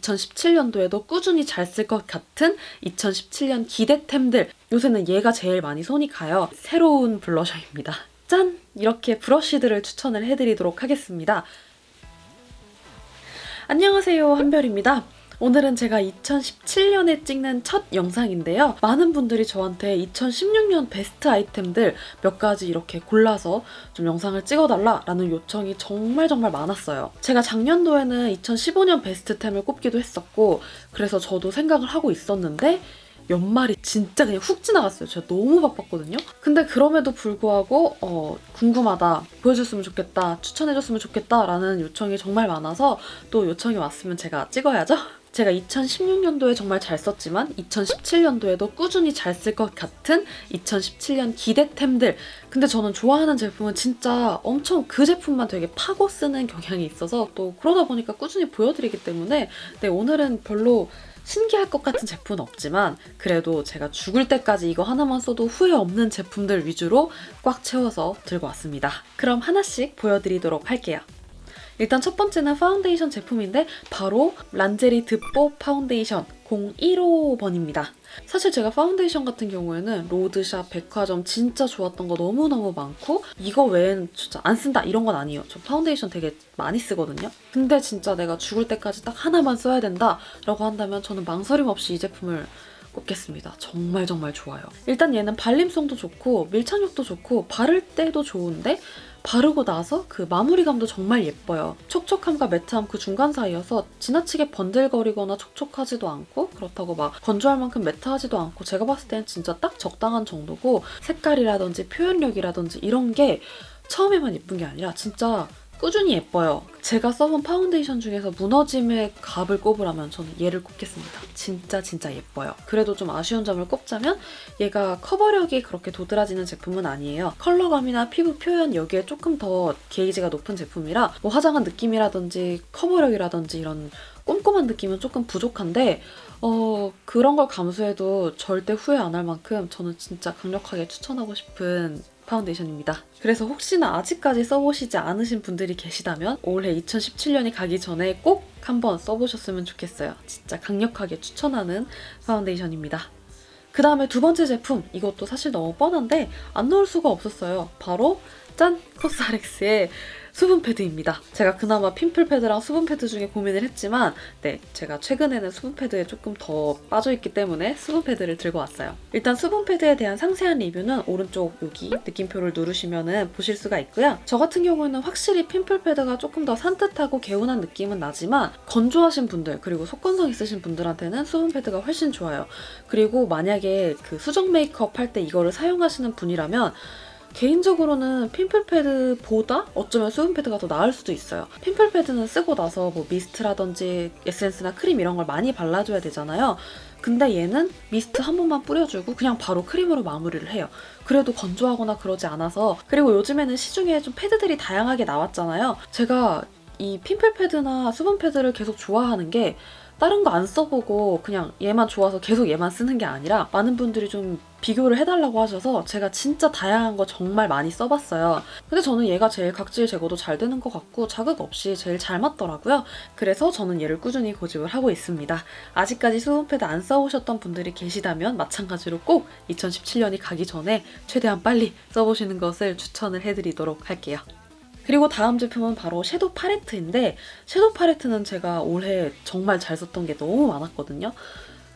2017년도에도 꾸준히 잘 쓸 것 같은 2017년 기대템들. 요새는 얘가 제일 많이 손이 가요. 새로운 블러셔입니다. 짠! 이렇게 브러쉬들을 추천을 해드리도록 하겠습니다. 안녕하세요. 한별입니다. 오늘은 제가 2017년에 찍는 첫 영상인데요. 많은 분들이 저한테 2016년 베스트 아이템들 몇 가지 이렇게 골라서 좀 영상을 찍어달라라는 요청이 정말 정말 많았어요. 제가 작년도에는 2015년 베스트템을 꼽기도 했었고, 그래서 저도 생각을 하고 있었는데, 연말이 진짜 그냥 훅 지나갔어요. 제가 너무 바빴거든요. 근데 그럼에도 불구하고 어, 궁금하다, 보여줬으면 좋겠다, 추천해줬으면 좋겠다라는 요청이 정말 많아서 또 요청이 왔으면 제가 찍어야죠. 제가 2016년도에 정말 잘 썼지만 2017년도에도 꾸준히 잘 쓸 것 같은 2017년 기대템들. 근데 저는 좋아하는 제품은 진짜 엄청 그 제품만 되게 파고 쓰는 경향이 있어서 또 그러다 보니까 꾸준히 보여드리기 때문에 네, 오늘은 별로 신기할 것 같은 제품은 없지만 그래도 제가 죽을 때까지 이거 하나만 써도 후회 없는 제품들 위주로 꽉 채워서 들고 왔습니다. 그럼 하나씩 보여드리도록 할게요. 일단 첫 번째는 파운데이션 제품인데 바로 란제리 드뽀 파운데이션 015번입니다. 사실 제가 파운데이션 같은 경우에는 로드샵, 백화점 진짜 좋았던 거 너무너무 많고 이거 외엔 진짜 안 쓴다 이런 건 아니에요. 저 파운데이션 되게 많이 쓰거든요. 근데 진짜 내가 죽을 때까지 딱 하나만 써야 된다 라고 한다면 저는 망설임 없이 이 제품을 꼽겠습니다. 정말 정말 좋아요. 일단 얘는 발림성도 좋고 밀착력도 좋고 바를 때도 좋은데 바르고 나서 그 마무리감도 정말 예뻐요. 촉촉함과 매트함 그 중간 사이여서 지나치게 번들거리거나 촉촉하지도 않고 그렇다고 막 건조할 만큼 매트하지도 않고 제가 봤을 때는 진짜 딱 적당한 정도고 색깔이라든지 표현력이라든지 이런 게 처음에만 예쁜 게 아니라 진짜 꾸준히 예뻐요. 제가 써본 파운데이션 중에서 무너짐의 값을 꼽으라면 저는 얘를 꼽겠습니다. 진짜 진짜 예뻐요. 그래도 좀 아쉬운 점을 꼽자면 얘가 커버력이 그렇게 도드라지는 제품은 아니에요. 컬러감이나 피부 표현 여기에 조금 더 게이지가 높은 제품이라 뭐 화장한 느낌이라든지 커버력이라든지 이런 꼼꼼한 느낌은 조금 부족한데 어, 그런 걸 감수해도 절대 후회 안 할 만큼 저는 진짜 강력하게 추천하고 싶은 파운데이션입니다. 그래서 혹시나 아직까지 써보시지 않으신 분들이 계시다면 올해 2017년이 가기 전에 꼭 한번 써보셨으면 좋겠어요. 진짜 강력하게 추천하는 파운데이션입니다. 그 다음에 두 번째 제품, 이것도 사실 너무 뻔한데 안 넣을 수가 없었어요. 바로 짠! 코스알엑스의 수분 패드입니다. 제가 그나마 핀플 패드랑 수분 패드 중에 고민을 했지만 네, 제가 최근에는 수분 패드에 조금 더 빠져있기 때문에 수분 패드를 들고 왔어요. 일단 수분 패드에 대한 상세한 리뷰는 오른쪽 여기 느낌표를 누르시면 보실 수가 있고요. 저 같은 경우에는 확실히 핀플 패드가 조금 더 산뜻하고 개운한 느낌은 나지만 건조하신 분들 그리고 속건성 있으신 분들한테는 수분 패드가 훨씬 좋아요. 그리고 만약에 그 수정 메이크업 할 때 이거를 사용하시는 분이라면 개인적으로는 핀플 패드보다 어쩌면 수분 패드가 더 나을 수도 있어요. 핀플 패드는 쓰고 나서 뭐 미스트라든지 에센스나 크림 이런 걸 많이 발라줘야 되잖아요. 근데 얘는 미스트 한 번만 뿌려주고 그냥 바로 크림으로 마무리를 해요. 그래도 건조하거나 그러지 않아서 그리고 요즘에는 시중에 좀 패드들이 다양하게 나왔잖아요. 제가 이 핀플 패드나 수분 패드를 계속 좋아하는 게 다른 거 안 써보고 그냥 얘만 좋아서 계속 얘만 쓰는 게 아니라 많은 분들이 좀 비교를 해달라고 하셔서 제가 진짜 다양한 거 정말 많이 써봤어요. 근데 저는 얘가 제일 각질 제거도 잘 되는 것 같고 자극 없이 제일 잘 맞더라고요. 그래서 저는 얘를 꾸준히 고집을 하고 있습니다. 아직까지 수분 패드 안 써보셨던 분들이 계시다면 마찬가지로 꼭 2017년이 가기 전에 최대한 빨리 써보시는 것을 추천을 해드리도록 할게요. 그리고 다음 제품은 바로 섀도우 팔레트인데 섀도우 팔레트는 제가 올해 정말 잘 썼던 게 너무 많았거든요.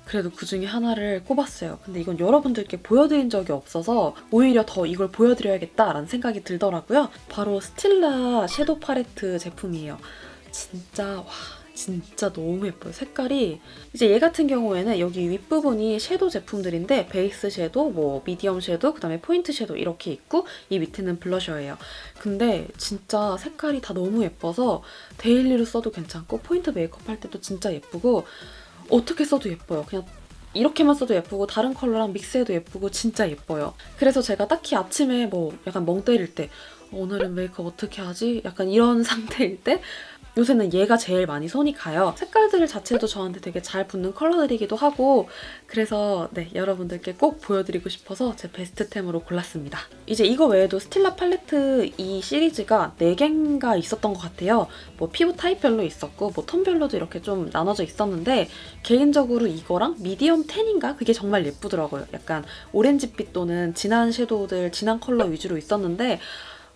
그래도 그 중에 하나를 꼽았어요. 근데 이건 여러분들께 보여드린 적이 없어서 오히려 더 이걸 보여드려야겠다라는 생각이 들더라고요. 바로 스틸라 섀도우 팔레트 제품이에요. 진짜 와 진짜 너무 예뻐요. 색깔이 이제 얘 같은 경우에는 여기 윗부분이 섀도우 제품들인데 베이스 섀도우, 뭐 미디엄 섀도우, 그다음에 포인트 섀도우 이렇게 있고 이 밑에는 블러셔예요. 근데 진짜 색깔이 다 너무 예뻐서 데일리로 써도 괜찮고 포인트 메이크업 할 때도 진짜 예쁘고 어떻게 써도 예뻐요. 그냥 이렇게만 써도 예쁘고 다른 컬러랑 믹스해도 예쁘고 진짜 예뻐요. 그래서 제가 딱히 아침에 뭐 약간 멍 때릴 때 오늘은 메이크업 어떻게 하지? 약간 이런 상태일 때 요새는 얘가 제일 많이 손이 가요. 색깔들 자체도 저한테 되게 잘 붙는 컬러들이기도 하고 그래서 네 여러분들께 꼭 보여드리고 싶어서 제 베스트템으로 골랐습니다. 이제 이거 외에도 스틸라 팔레트 이 시리즈가 4개인가 있었던 것 같아요. 뭐 피부 타입별로 있었고 뭐 톤별로도 이렇게 좀 나눠져 있었는데 개인적으로 이거랑 미디엄 텐인가 그게 정말 예쁘더라고요. 약간 오렌지빛 또는 진한 섀도우들 진한 컬러 위주로 있었는데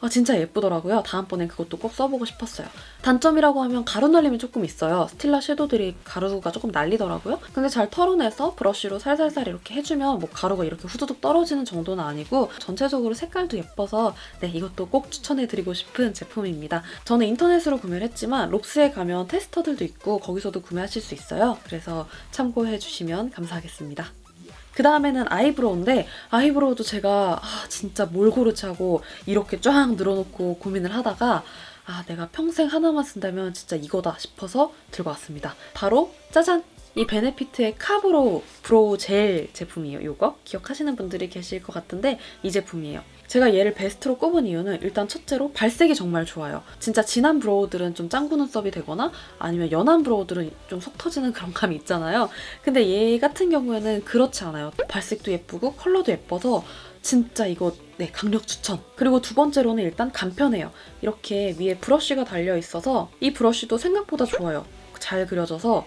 아, 진짜 예쁘더라고요. 다음번엔 그것도 꼭 써보고 싶었어요. 단점이라고 하면 가루 날림이 조금 있어요. 스틸라 섀도우들이 가루가 조금 날리더라고요. 근데 잘 털어내서 브러쉬로 살살살 이렇게 해주면 뭐 가루가 이렇게 후두둑 떨어지는 정도는 아니고 전체적으로 색깔도 예뻐서 네 이것도 꼭 추천해드리고 싶은 제품입니다. 저는 인터넷으로 구매를 했지만 롭스에 가면 테스터들도 있고 거기서도 구매하실 수 있어요. 그래서 참고해주시면 감사하겠습니다. 그 다음에는 아이브로우인데 아이브로우도 제가 아, 진짜 뭘 고르지 하고 이렇게 쫙 늘어놓고 고민을 하다가 아 내가 평생 하나만 쓴다면 진짜 이거다 싶어서 들고 왔습니다. 바로 짜잔! 이 베네피트의 카브로우 브로우 젤 제품이에요. 이거 기억하시는 분들이 계실 것 같은데 이 제품이에요. 제가 얘를 베스트로 꼽은 이유는 일단 첫째로 발색이 정말 좋아요. 진짜 진한 브로우들은 좀 짱구 눈썹이 되거나 아니면 연한 브로우들은 좀 속 터지는 그런 감이 있잖아요. 근데 얘 같은 경우에는 그렇지 않아요. 발색도 예쁘고 컬러도 예뻐서 진짜 이거 네 강력 추천. 그리고 두 번째로는 일단 간편해요. 이렇게 위에 브러쉬가 달려 있어서 이 브러쉬도 생각보다 좋아요. 잘 그려져서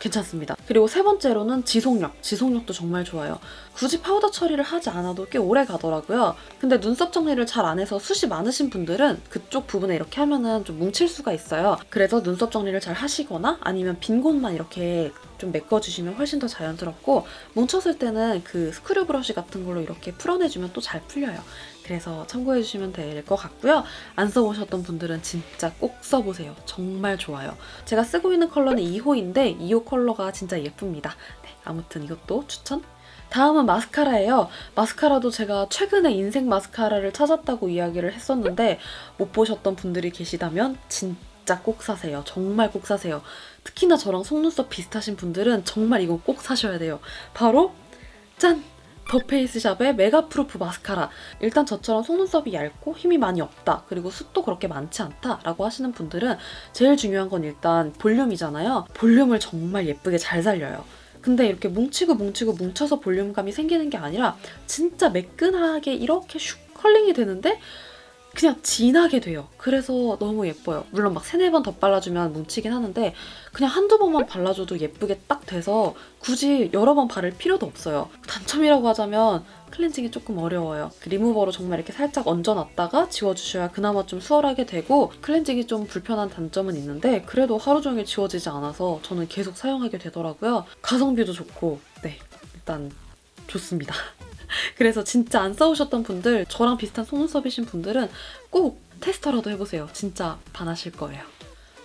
괜찮습니다. 그리고 세 번째로는 지속력. 지속력도 정말 좋아요. 굳이 파우더 처리를 하지 않아도 꽤 오래 가더라고요. 근데 눈썹 정리를 잘 안 해서 숱이 많으신 분들은 그쪽 부분에 이렇게 하면은 좀 뭉칠 수가 있어요. 그래서 눈썹 정리를 잘 하시거나 아니면 빈 곳만 이렇게 좀 메꿔주시면 훨씬 더 자연스럽고 뭉쳤을 때는 그 스크류 브러쉬 같은 걸로 이렇게 풀어내주면 또 잘 풀려요. 그래서 참고해주시면 될 것 같고요. 안 써보셨던 분들은 진짜 꼭 써보세요. 정말 좋아요. 제가 쓰고 있는 컬러는 2호인데 2호 컬러가 진짜 예쁩니다. 네, 아무튼 이것도 추천 다음은 마스카라예요. 마스카라도 제가 최근에 인생 마스카라를 찾았다고 이야기를 했었는데 못 보셨던 분들이 계시다면 진짜 꼭 사세요. 정말 꼭 사세요. 특히나 저랑 속눈썹 비슷하신 분들은 정말 이건 꼭 사셔야 돼요. 바로 짠! 더 페이스샵의 메가 프루프 마스카라. 일단 저처럼 속눈썹이 얇고 힘이 많이 없다. 그리고 숱도 그렇게 많지 않다. 라고 하시는 분들은 제일 중요한 건 일단 볼륨이잖아요. 볼륨을 정말 예쁘게 잘 살려요. 근데 이렇게 뭉치고 뭉치고 뭉쳐서 볼륨감이 생기는 게 아니라 진짜 매끈하게 이렇게 슉 컬링이 되는데 그냥 진하게 돼요. 그래서 너무 예뻐요. 물론 막 세네 번더 발라주면 뭉치긴 하는데 그냥 한두 번만 발라줘도 예쁘게 딱 돼서 굳이 여러 번 바를 필요도 없어요. 단점이라고 하자면 클렌징이 조금 어려워요. 그 리무버로 정말 이렇게 살짝 얹어놨다가 지워주셔야 그나마 좀 수월하게 되고 클렌징이 좀 불편한 단점은 있는데 그래도 하루 종일 지워지지 않아서 저는 계속 사용하게 되더라고요. 가성비도 좋고 네 일단 좋습니다. 그래서 진짜 안 써오셨던 분들 저랑 비슷한 속눈썹이신 분들은 꼭 테스터라도 해보세요. 진짜 반하실 거예요.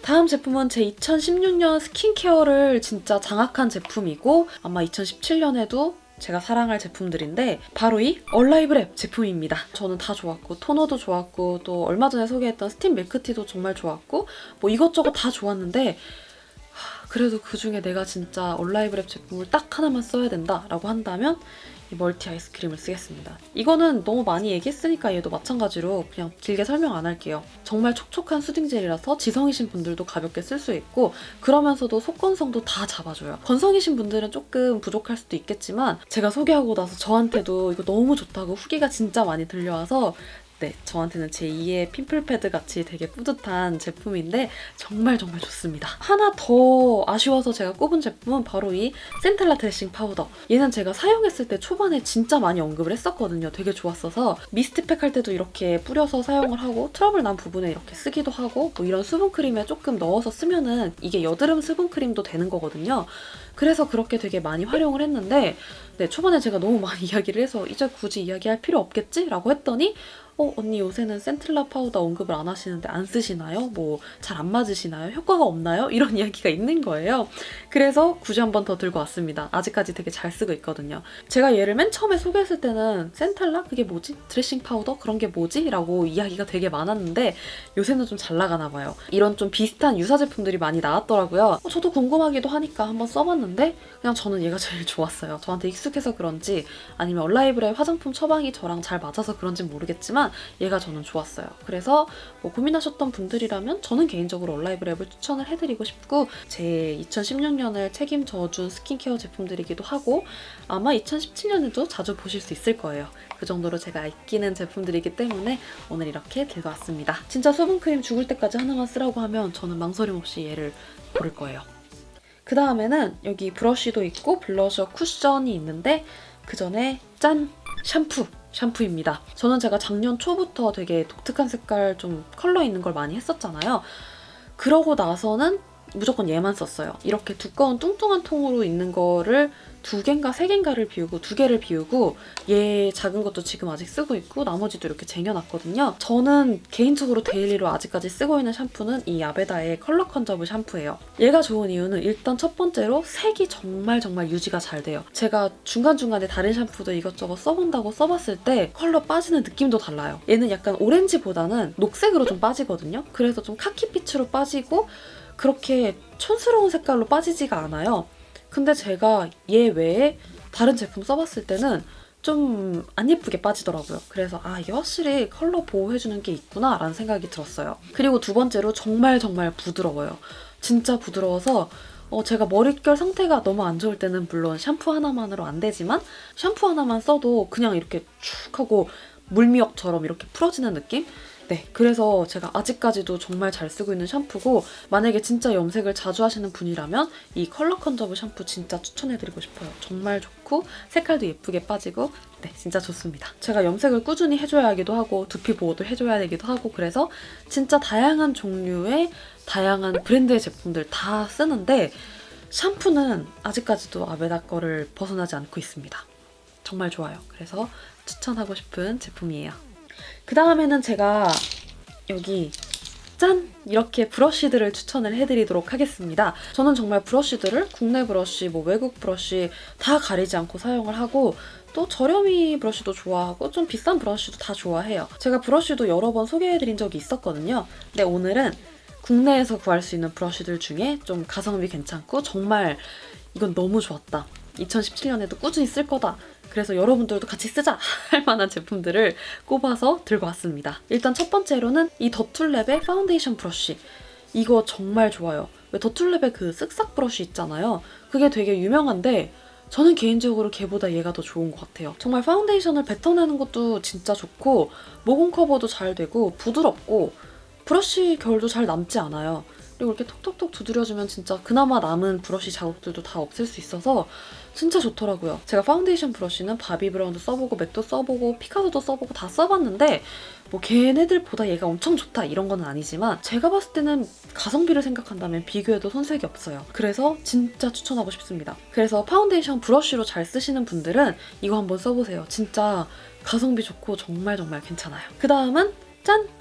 다음 제품은 제 2016년 스킨케어를 진짜 장악한 제품이고 아마 2017년에도 제가 사랑할 제품들인데 바로 이 얼라이브랩 제품입니다. 저는 다 좋았고 토너도 좋았고 또 얼마 전에 소개했던 스팀 밀크티도 정말 좋았고 뭐 이것저것 다 좋았는데 하, 그래도 그 중에 내가 진짜 얼라이브랩 제품을 딱 하나만 써야 된다라고 한다면 이 멀티 아이스크림을 쓰겠습니다. 이거는 너무 많이 얘기했으니까 얘도 마찬가지로 그냥 길게 설명 안 할게요. 정말 촉촉한 수딩 젤이라서 지성이신 분들도 가볍게 쓸 수 있고 그러면서도 속건성도 다 잡아줘요. 건성이신 분들은 조금 부족할 수도 있겠지만 제가 소개하고 나서 저한테도 이거 너무 좋다고 후기가 진짜 많이 들려와서 네, 저한테는 제 2의 핀플 패드 같이 되게 뿌듯한 제품인데 정말 정말 좋습니다. 하나 더 아쉬워서 제가 꼽은 제품은 바로 이 센텔라 드레싱 파우더. 얘는 제가 사용했을 때 초반에 진짜 많이 언급을 했었거든요. 되게 좋았어서 미스트팩 할 때도 이렇게 뿌려서 사용을 하고 트러블 난 부분에 이렇게 쓰기도 하고 뭐 이런 수분 크림에 조금 넣어서 쓰면은 이게 여드름 수분 크림도 되는 거거든요. 그래서 그렇게 되게 많이 활용을 했는데 네, 초반에 제가 너무 많이 이야기를 해서 이제 굳이 이야기할 필요 없겠지? 라고 했더니 어, 언니 요새는 센틀라 파우더 언급을 안 하시는데 안 쓰시나요? 뭐 잘 안 맞으시나요? 효과가 없나요? 이런 이야기가 있는 거예요. 그래서 굳이 한 번 더 들고 왔습니다. 아직까지 되게 잘 쓰고 있거든요. 제가 얘를 맨 처음에 소개했을 때는 센텔라? 그게 뭐지? 드레싱 파우더? 그런 게 뭐지? 라고 이야기가 되게 많았는데 요새는 좀 잘 나가나 봐요. 이런 좀 비슷한 유사 제품들이 많이 나왔더라고요. 어, 저도 궁금하기도 하니까 한번 써봤는데 그냥 저는 얘가 제일 좋았어요. 저한테 익숙해서 그런지 아니면 얼라이브의 화장품 처방이 저랑 잘 맞아서 그런지 모르겠지만 아니지만 얘가 저는 좋았어요. 그래서 뭐 고민하셨던 분들이라면 저는 개인적으로 얼라이브 랩을 추천을 해드리고 싶고 제 2016년을 책임져준 스킨케어 제품들이기도 하고 아마 2017년에도 자주 보실 수 있을 거예요. 그 정도로 제가 아끼는 제품들이기 때문에 오늘 이렇게 들고 왔습니다. 진짜 수분크림 죽을 때까지 하나만 쓰라고 하면 저는 망설임 없이 얘를 고를 거예요. 그 다음에는 여기 브러쉬도 있고 블러셔 쿠션이 있는데 그 전에 짠! 샴푸! 샴푸입니다. 저는 제가 작년 초부터 되게 독특한 색깔 좀 컬러 있는 걸 많이 했었잖아요. 그러고 나서는 무조건 얘만 썼어요. 이렇게 두꺼운 뚱뚱한 통으로 있는 거를 두 개인가 세 개인가를 비우고 두 개를 비우고 얘 작은 것도 지금 아직 쓰고 있고 나머지도 이렇게 쟁여놨거든요. 저는 개인적으로 데일리로 아직까지 쓰고 있는 샴푸는 이 아베다의 컬러 컨저브 샴푸예요. 얘가 좋은 이유는 일단 첫 번째로 색이 정말 정말 유지가 잘 돼요. 제가 중간중간에 다른 샴푸도 이것저것 써본다고 써봤을 때 컬러 빠지는 느낌도 달라요. 얘는 약간 오렌지보다는 녹색으로 좀 빠지거든요. 그래서 좀 카키빛으로 빠지고 그렇게 촌스러운 색깔로 빠지지가 않아요. 근데 제가 얘 외에 다른 제품 써봤을 때는 좀 안 예쁘게 빠지더라고요. 그래서 아 이게 확실히 컬러 보호해주는 게 있구나 라는 생각이 들었어요. 그리고 두 번째로 정말 정말 부드러워요. 진짜 부드러워서 어, 제가 머릿결 상태가 너무 안 좋을 때는 물론 샴푸 하나만으로 안 되지만 샴푸 하나만 써도 그냥 이렇게 쭉 하고 물미역처럼 이렇게 풀어지는 느낌? 네, 그래서 제가 아직까지도 정말 잘 쓰고 있는 샴푸고 만약에 진짜 염색을 자주 하시는 분이라면 이 컬러 컨저브 샴푸 진짜 추천해드리고 싶어요. 정말 좋고 색깔도 예쁘게 빠지고 네, 진짜 좋습니다. 제가 염색을 꾸준히 해줘야 하기도 하고 두피 보호도 해줘야 되기도 하고 그래서 진짜 다양한 종류의 다양한 브랜드의 제품들 다 쓰는데 샴푸는 아직까지도 아베다 거를 벗어나지 않고 있습니다. 정말 좋아요. 그래서 추천하고 싶은 제품이에요. 그 다음에는 제가 여기 짠! 이렇게 브러쉬들을 추천을 해드리도록 하겠습니다. 저는 정말 브러쉬들을 국내 브러쉬, 뭐 외국 브러쉬 다 가리지 않고 사용을 하고 또 저렴이 브러쉬도 좋아하고 좀 비싼 브러쉬도 다 좋아해요. 제가 브러쉬도 여러 번 소개해드린 적이 있었거든요. 근데 오늘은 국내에서 구할 수 있는 브러쉬들 중에 좀 가성비 괜찮고 정말 이건 너무 좋았다. 2017년에도 꾸준히 쓸 거다. 그래서 여러분들도 같이 쓰자 할 만한 제품들을 꼽아서 들고 왔습니다. 일단 첫 번째로는 이 더툴랩의 파운데이션 브러쉬. 이거 정말 좋아요. 왜 더툴랩의 그 쓱싹 브러쉬 있잖아요. 그게 되게 유명한데 저는 개인적으로 걔보다 얘가 더 좋은 것 같아요. 정말 파운데이션을 뱉어내는 것도 진짜 좋고 모공 커버도 잘 되고 부드럽고 브러쉬 결도 잘 남지 않아요. 그리고 이렇게 톡톡톡 두드려주면 진짜 그나마 남은 브러쉬 자국들도 다 없앨 수 있어서 진짜 좋더라고요. 제가 파운데이션 브러쉬는 바비 브라운도 써보고 맥도 써보고 피카소도 써보고 다 써봤는데 뭐 걔네들보다 얘가 엄청 좋다 이런 건 아니지만 제가 봤을 때는 가성비를 생각한다면 비교해도 손색이 없어요. 그래서 진짜 추천하고 싶습니다. 그래서 파운데이션 브러쉬로 잘 쓰시는 분들은 이거 한번 써보세요. 진짜 가성비 좋고 정말 정말 괜찮아요. 그 다음은 짠!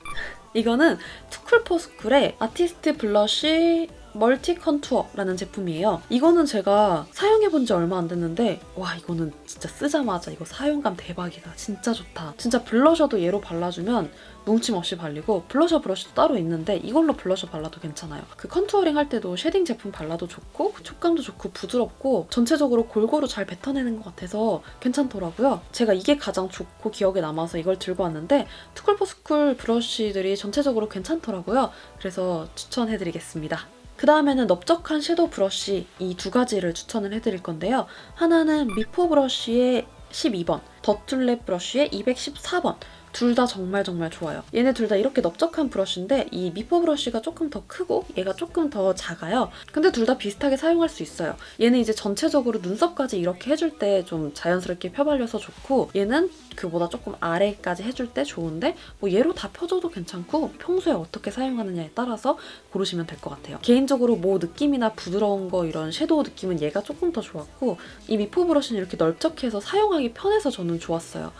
이거는 투쿨포스쿨의 아티스트 블러쉬 멀티 컨투어라는 제품이에요. 이거는 제가 사용해본 지 얼마 안 됐는데 와 이거는 진짜 쓰자마자 이거 사용감 대박이다. 진짜 좋다. 진짜 블러셔도 얘로 발라주면 뭉침 없이 발리고 블러셔 브러쉬도 따로 있는데 이걸로 블러셔 발라도 괜찮아요. 그 컨투어링 할 때도 쉐딩 제품 발라도 좋고 촉감도 좋고 부드럽고 전체적으로 골고루 잘 뱉어내는 것 같아서 괜찮더라고요. 제가 이게 가장 좋고 기억에 남아서 이걸 들고 왔는데 투쿨포스쿨 브러쉬들이 전체적으로 괜찮더라고요. 그래서 추천해드리겠습니다. 그 다음에는 넓적한 섀도우 브러쉬 이 두 가지를 추천을 해드릴 건데요. 하나는 미포 브러쉬의 12번, 더툴랩 브러쉬의 214번. 둘 다 정말 정말 좋아요. 얘네 둘 다 이렇게 넓적한 브러쉬인데 이 미포 브러쉬가 조금 더 크고 얘가 조금 더 작아요. 근데 둘 다 비슷하게 사용할 수 있어요. 얘는 이제 전체적으로 눈썹까지 이렇게 해줄 때 좀 자연스럽게 펴발려서 좋고 얘는 그보다 조금 아래까지 해줄 때 좋은데 뭐 얘로 다 펴줘도 괜찮고 평소에 어떻게 사용하느냐에 따라서 고르시면 될 것 같아요. 개인적으로 뭐 느낌이나 부드러운 거 이런 섀도우 느낌은 얘가 조금 더 좋았고 이 미포 브러쉬는 이렇게 넓적해서 사용하기 편해서 저는 좋았어요.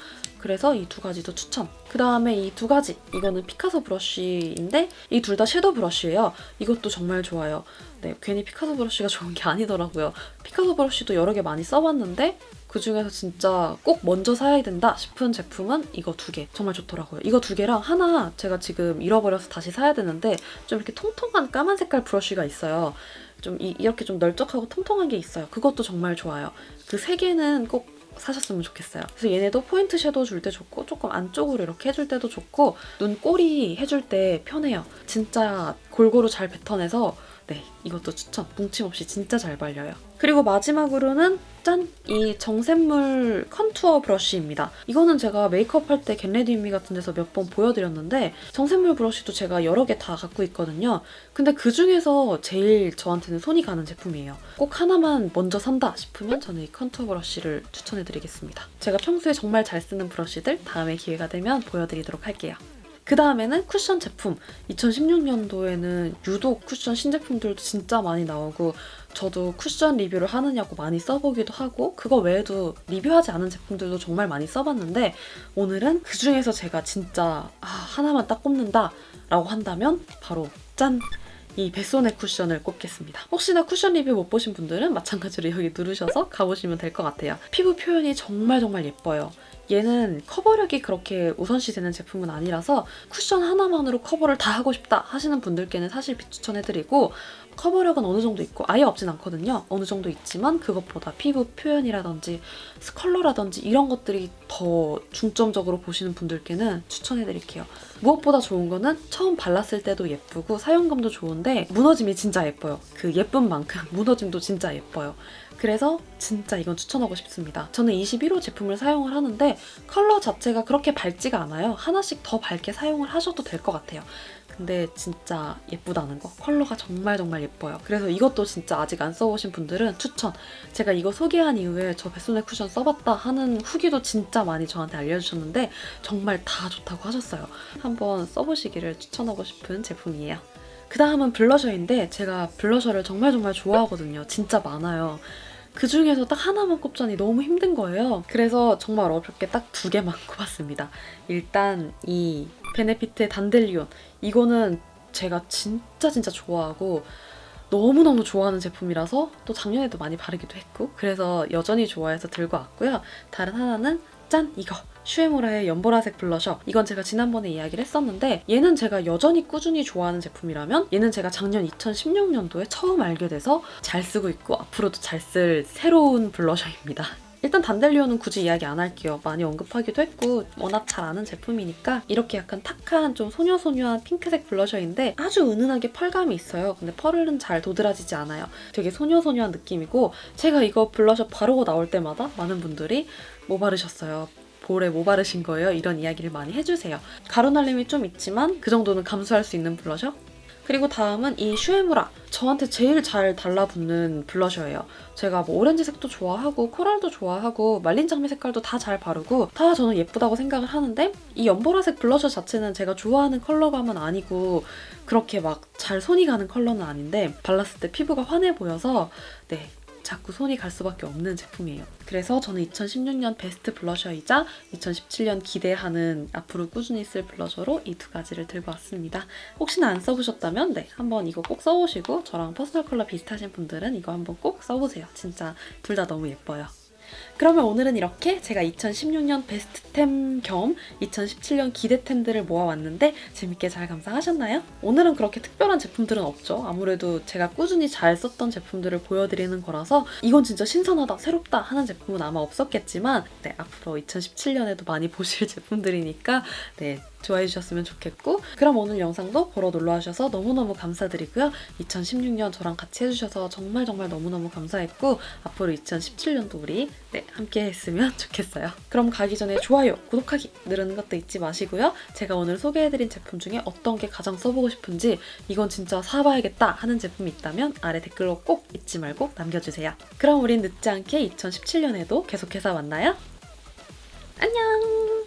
그래서 이 두 가지도 추천. 그 다음에 이 두 가지. 이거는 피카소 브러쉬인데 이 둘 다 섀도우 브러쉬예요. 이것도 정말 좋아요. 네, 괜히 피카소 브러쉬가 좋은 게 아니더라고요. 피카소 브러쉬도 여러 개 많이 써봤는데 그 중에서 진짜 꼭 먼저 사야 된다 싶은 제품은 이거 두 개. 정말 좋더라고요. 이거 두 개랑 하나 제가 지금 잃어버려서 다시 사야 되는데 좀 이렇게 통통한 까만 색깔 브러쉬가 있어요. 좀 이, 이렇게 좀 널쩍하고 통통한 게 있어요. 그것도 정말 좋아요. 그 세 개는 꼭 사셨으면 좋겠어요. 그래서 얘네도 포인트 섀도우 줄 때 좋고 조금 안쪽으로 이렇게 해줄 때도 좋고 눈꼬리 해줄 때 편해요. 진짜 골고루 잘 뱉어내서 네 이것도 추천. 뭉침 없이 진짜 잘 발려요. 그리고 마지막으로는 짠! 이 정샘물 컨투어 브러쉬입니다. 이거는 제가 메이크업 할 때 겟레디미 같은 데서 몇 번 보여드렸는데 정샘물 브러쉬도 제가 여러 개 다 갖고 있거든요. 근데 그 중에서 제일 저한테는 손이 가는 제품이에요. 꼭 하나만 먼저 산다 싶으면 저는 이 컨투어 브러쉬를 추천해드리겠습니다. 제가 평소에 정말 잘 쓰는 브러쉬들 다음에 기회가 되면 보여드리도록 할게요. 그 다음에는 쿠션 제품. 2016년도에는 유독 쿠션 신제품들도 진짜 많이 나오고 저도 쿠션 리뷰를 하느냐고 많이 써보기도 하고 그거 외에도 리뷰하지 않은 제품들도 정말 많이 써봤는데 오늘은 그 중에서 제가 진짜 아, 하나만 딱 꼽는다 라고 한다면 바로 짠! 이 베소네 쿠션을 꼽겠습니다. 혹시나 쿠션 리뷰 못 보신 분들은 마찬가지로 여기 누르셔서 가보시면 될 것 같아요. 피부 표현이 정말 정말 예뻐요. 얘는 커버력이 그렇게 우선시 되는 제품은 아니라서 쿠션 하나만으로 커버를 다 하고 싶다 하시는 분들께는 사실 비추천해드리고 커버력은 어느 정도 있고 아예 없진 않거든요. 어느 정도 있지만 그것보다 피부 표현이라든지 컬러라든지 이런 것들이 더 중점적으로 보시는 분들께는 추천해드릴게요. 무엇보다 좋은 거는 처음 발랐을 때도 예쁘고 사용감도 좋은데 무너짐이 진짜 예뻐요. 그 예쁜 만큼 무너짐도 진짜 예뻐요. 그래서 진짜 이건 추천하고 싶습니다. 저는 21호 제품을 사용을 하는데 컬러 자체가 그렇게 밝지가 않아요. 하나씩 더 밝게 사용을 하셔도 될 것 같아요. 근데 진짜 예쁘다는 거. 컬러가 정말 정말 예뻐요. 그래서 이것도 진짜 아직 안 써보신 분들은 추천. 제가 이거 소개한 이후에 저 베소네 쿠션 써봤다 하는 후기도 진짜 많이 저한테 알려주셨는데 정말 다 좋다고 하셨어요. 한번 써보시기를 추천하고 싶은 제품이에요. 그 다음은 블러셔인데 제가 블러셔를 정말 정말 좋아하거든요. 진짜 많아요. 그 중에서 딱 하나만 꼽자니 너무 힘든 거예요. 그래서 정말 어렵게 딱 두 개만 꼽았습니다. 일단 이 베네피트의 단델리온. 이거는 제가 진짜 진짜 좋아하고 너무너무 좋아하는 제품이라서 또 작년에도 많이 바르기도 했고 그래서 여전히 좋아해서 들고 왔고요. 다른 하나는 짠! 이거! 슈에무라의 연보라색 블러셔. 이건 제가 지난번에 이야기를 했었는데 얘는 제가 여전히 꾸준히 좋아하는 제품이라면 얘는 제가 작년 2016년도에 처음 알게 돼서 잘 쓰고 있고 앞으로도 잘 쓸 새로운 블러셔입니다. 일단 단델리오는 굳이 이야기 안 할게요. 많이 언급하기도 했고 워낙 잘 아는 제품이니까 이렇게 약간 탁한 좀 소녀소녀한 핑크색 블러셔인데 아주 은은하게 펄감이 있어요. 근데 펄은 잘 도드라지지 않아요. 되게 소녀소녀한 느낌이고 제가 이거 블러셔 바르고 나올 때마다 많은 분들이 뭐 바르셨어요? 볼에 뭐 바르신 거예요? 이런 이야기를 많이 해주세요. 가루날림이 좀 있지만 그 정도는 감수할 수 있는 블러셔? 그리고 다음은 이 슈에무라. 저한테 제일 잘 달라붙는 블러셔예요. 제가 뭐 오렌지색도 좋아하고 코랄도 좋아하고 말린 장미 색깔도 다 잘 바르고 다 저는 예쁘다고 생각을 하는데 이 연보라색 블러셔 자체는 제가 좋아하는 컬러감은 아니고 그렇게 막 잘 손이 가는 컬러는 아닌데 발랐을 때 피부가 환해 보여서 네 자꾸 손이 갈 수밖에 없는 제품이에요. 그래서 저는 2016년 베스트 블러셔이자 2017년 기대하는 앞으로 꾸준히 쓸 블러셔로 이 두 가지를 들고 왔습니다. 혹시나 안 써보셨다면 네 한번 이거 꼭 써보시고 저랑 퍼스널 컬러 비슷하신 분들은 이거 한번 꼭 써보세요. 진짜 둘 다 너무 예뻐요. 그러면 오늘은 이렇게 제가 2016년 베스트템 겸 2017년 기대템들을 모아왔는데 재밌게 잘 감상하셨나요? 오늘은 그렇게 특별한 제품들은 없죠. 아무래도 제가 꾸준히 잘 썼던 제품들을 보여드리는 거라서 이건 진짜 신선하다, 새롭다 하는 제품은 아마 없었겠지만 네, 앞으로 2017년에도 많이 보실 제품들이니까 네, 좋아해 주셨으면 좋겠고 그럼 오늘 영상도 보러 놀러 와주셔서 너무너무 감사드리고요. 2016년 저랑 같이 해주셔서 정말 정말 너무너무 감사했고 앞으로 2017년도 우리 네, 함께 했으면 좋겠어요. 그럼 가기 전에 좋아요, 구독하기 누르는 것도 잊지 마시고요. 제가 오늘 소개해드린 제품 중에 어떤 게 가장 써보고 싶은지 이건 진짜 사봐야겠다 하는 제품이 있다면 아래 댓글로 꼭 잊지 말고 남겨주세요. 그럼 우린 늦지 않게 2017년에도 계속해서 만나요. 안녕!